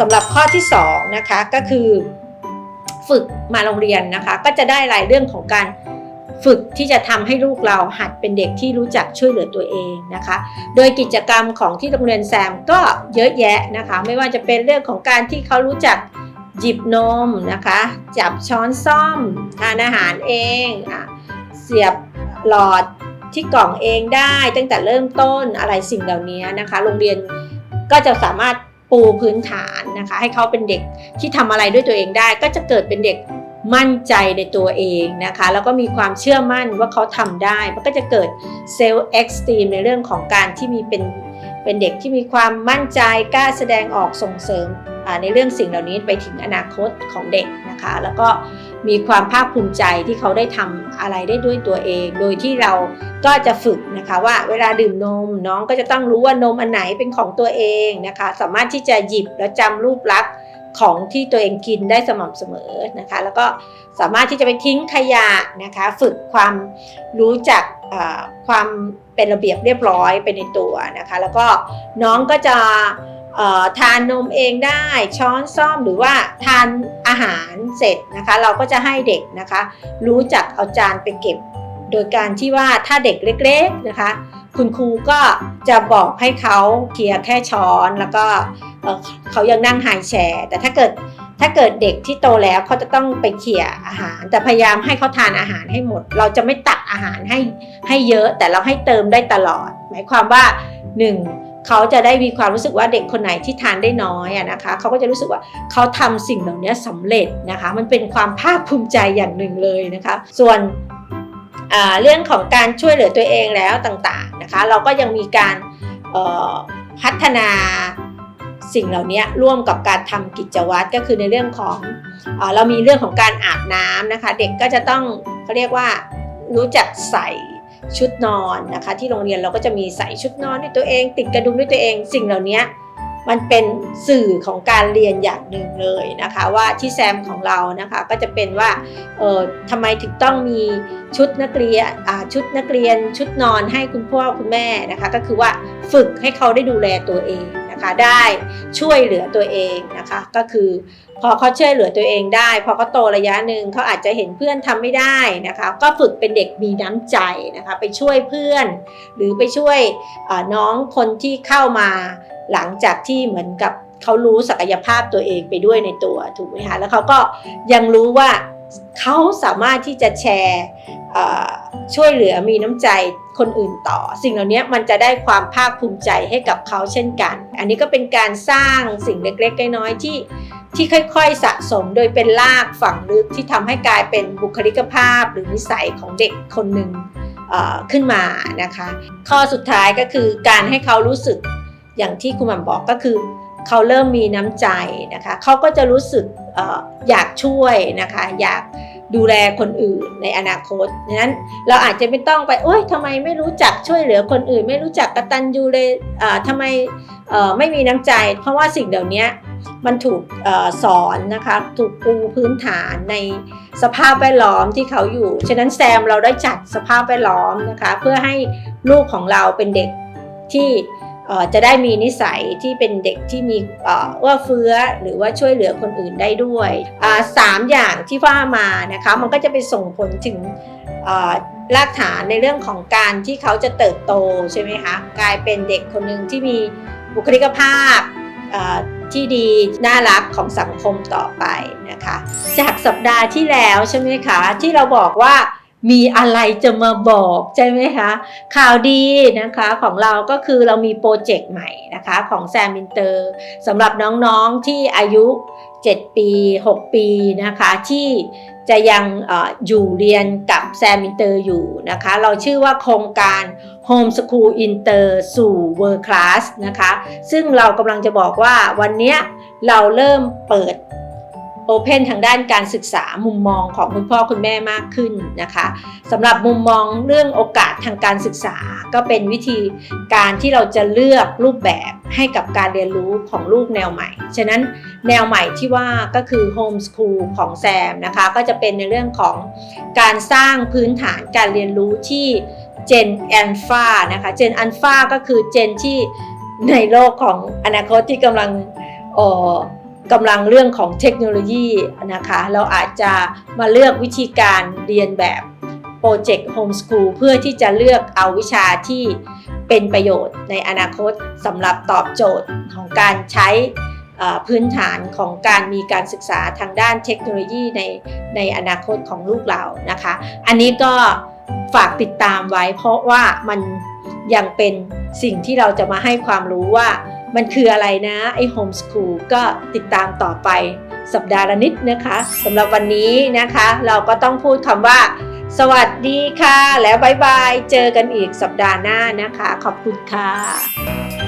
สำหรับข้อที่2นะคะก็คือฝึกมาโรงเรียนนะคะ ก็จะได้รายเรื่องของการฝึกที่จะทำให้ลูกเราหัดเป็นเด็กที่รู้จักช่วยเหลือตัวเองนะคะ โดยกิจกรรมของที่โรงเรียนแซมก็เยอะแยะนะคะ ไม่ว่าจะเป็นเรื่องของการที่เขารู้จักหยิบนมนะคะ จับช้อนซ่อม ทานอาหารเองอะเสียบหลอดที่กล่องเองได้ ตั้งแต่เริ่มต้นอะไรสิ่งเหล่านี้นะคะ โรงเรียนก็จะสามารถ ปูพื้นฐานนะคะ ให้เขาเป็นเด็กที่ทำอะไรด้วยตัวเองได้ ก็จะเกิดเป็นเด็กมั่นใจในตัวเองนะคะ แล้วก็มีความเชื่อมั่นว่าเขาทำได้ มันก็จะเกิดเซลล์เอ็กซ์ตรีมในเรื่องของการที่มีเป็นเป็นเด็กที่มีความมั่นใจกล้าแสดงออกส่งเสริมในเรื่องสิ่งเหล่านี้ไปถึงอนาคตของเด็กนะคะ แล้วก็ มีความภาคภูมิใจที่เขาได้ทำอะไรได้ด้วยตัวเอง โดยที่เราก็จะฝึกนะคะว่าเวลาดื่มนมน้องก็จะต้องรู้ว่านมอันไหนเป็นของตัวเองนะคะ สามารถที่จะหยิบและจำรูปลักษณ์ของที่ตัวเองกินได้สม่ำเสมอนะคะ แล้วก็สามารถที่จะไปทิ้งขยะนะคะ ฝึกความรู้จักความเป็นระเบียบเรียบร้อยไปในตัวนะคะ แล้วก็น้องก็จะ ทานนมเองได้ช้อนซ่อมหรือว่าทานอาหารเสร็จนะคะ เราก็จะให้เด็กนะคะ รู้จักเอาจานไปเก็บ โดยการที่ว่าถ้าเด็กเล็กๆนะคะ คุณครูก็จะบอกให้เขาเคลียร์แค่ช้อนแล้วก็เเขายังนั่งไฮแชร์ แต่ถ้าเกิดถ้าเกิดเด็กที่โตแล้วเขาจะต้องไปเขี่ยอาหาร แต่พยายามให้เขาทานอาหารให้หมด เราจะไม่ตักอาหารให้ให้เยอะแต่เราให้เติมได้ตลอด หมายความว่าหนึ่ง เขาจะได้มีความรู้สึกว่าเด็กคนไหนที่ทานได้น้อยนะคะเขาก็จะรู้สึกว่าเขาทำสิ่งเหล่านี้สำเร็จนะคะ มันเป็นความภาคภูมิใจอย่างหนึ่งเลยนะคะ ส่วนเรื่องของการช่วยเหลือตัวเองแล้วต่างๆนะคะ เราก็ยังมีการพัฒนาสิ่งเหล่านี้ร่วมกับการทำกิจวัตรก็คือในเรื่องของเออเรามีเรื่องของการอาบน้ำนะคะ เด็กก็จะต้องเขาเรียกว่ารู้จักใส่ ชุดนอนนะคะ ที่โรงเรียนเราก็จะมีใส่ชุดนอนด้วยตัวเอง ติดกระดุมด้วยตัวเอง สิ่งเหล่านี้ มันเป็นสื่อของการเรียนอย่างหนึ่งเลยนะคะว่าที่แซมของเรานะคะก็จะเป็นว่าเอ่อทำไมถึงต้องมีชุดนักเรียนอ่าชุดนักเรียนชุดนอนให้คุณพ่อคุณแม่นะคะก็คือว่าฝึกให้เขาได้ดูแลตัวเองนะคะได้ช่วยเหลือตัวเองนะคะก็คือพอเขาช่วยเหลือตัวเองได้ พอเขาโตระยะหนึ่งเขาอาจจะเห็นเพื่อนทำไม่ได้นะคะ ก็ฝึกเป็นเด็กมีน้ำใจนะคะ ไปช่วยเพื่อน หรือไปช่วยน้องคนที่เข้ามา หลังจากที่เหมือนกับเขารู้ศักยภาพตัวเองไปด้วยในตัวถูกไหมคะแล้วเขาก็ยังรู้ว่าเขาสามารถที่จะแชร์ช่วยเหลือมีน้ำใจคนอื่นต่อ สิ่งเหล่านี้มันจะได้ความภาคภูมิใจให้กับเขาเช่นกัน อันนี้ก็เป็นการสร้างสิ่งเล็กๆน้อยๆที่ที่ค่อย ๆ สะสมโดยเป็นรากฝังลึกที่ทำให้กลายเป็นบุคลิกภาพหรือนิสัยของเด็กคนหนึ่งขึ้นมานะคะ ข้อสุดท้ายก็คือการให้เขารู้สึก อย่างที่คุณหม่ำบอกก็คือ เขาเริ่มมีน้ำใจนะคะเขาก็จะรู้สึกออยากช่วยนะคะอยากดูแลคนอื่นในอนาคตดังนั้นเราอาจจะไม่ต้องไปโอ๊ยทำไมไม่รู้จักช่วยเหลือคนอื่น ไม่รู้จักกตัญญูเลยทำไมไม่มีน้ำใจ เพราะว่าสิ่งเหล่านี้มันถูกอสอนนะคะถูกปูพื้นฐานในสภาพแวดล้อมที่เขาอยู่ ฉะนั้นแซมเราได้จัดสภาพแวดล้อมนะคะเพื่อให้ลูกของเราเป็นเด็กที่ จะได้มีนิสัยที่เป็นเด็กที่มีเอ่อเฟื้อหรือว่าช่วยเหลือคนอื่นได้ด้วยสามอย่างที่ว่ามานะคะมันก็จะไปส่งผลถึงรากฐานในเรื่องของการที่เขาจะเติบโตใช่ไหมคะกลายเป็นเด็กคนหนึ่งที่มีบุคลิกภาพที่ดีน่ารักของสังคมต่อไปนะคะ จากสัปดาห์ที่แล้วใช่ไหมคะที่เราบอกว่า มีอะไรจะมาบอกใช่ไหมคะข่าวดีนะคะของเราก็คือเรามีโปรเจกต์ใหม่นะคะของแซมินเตอร์สำหรับน้องๆที่อายุ 7 ปี 6 ปีนะคะที่จะยังออยู่เรียนกับแซมินเตอร์อยู่นะคะเราชื่อว่าโครงการ Home School Inter สู่ World Class นะคะซึ่งเรากำลังจะบอกว่าวันนี้เราเริ่มเปิด โอเพนทางด้านการศึกษามุมมองของคุณพ่อคุณแม่มากขึ้นนะคะสำหรับมุมมองเรื่องโอกาสทางการศึกษา ก็เป็นวิธีการที่เราจะเลือกรูปแบบให้กับการเรียนรู้ของลูกแนวใหม่ ฉะนั้นแนวใหม่ที่ว่าก็คือ Home School ของแซมนะคะก็จะเป็นในเรื่องของการสร้างพื้นฐานการเรียนรู้ที่ Gen Alpha นะคะ Gen Alpha ก็คือ Gen ที่ในโลกของอนาคตที่กำลังออ กำลังเรื่องของเทคโนโลยีนะคะ เราอาจจะมาเลือกวิธีการเรียนแบบโปรเจกต์โฮมส o ูลเพื่อที่จะเลือกเอาวิชาที่เป็นประโยชน์ในอนาคตสำหรับตอบโจทย์ของการใช้พื้นฐานของการมีการศึกษาทางด้านเทคโนโลยีในในอนาคตของลูกเรานะคะ อันนี้ก็ฝากติดตามไว้เพราะว่ามันยังเป็นสิ่งที่เราจะมาให้ความรู้ว่า มันคืออะไรนะไอ้โฮมสคูลก็ติดตามต่อไปสัปดาห์ละนิดนะคะสำหรับวันนี้นะคะ เราก็ต้องพูดคำว่า สวัสดีค่ะ แล้วบายบาย เจอกันอีกสัปดาห์หน้านะคะ ขอบคุณค่ะ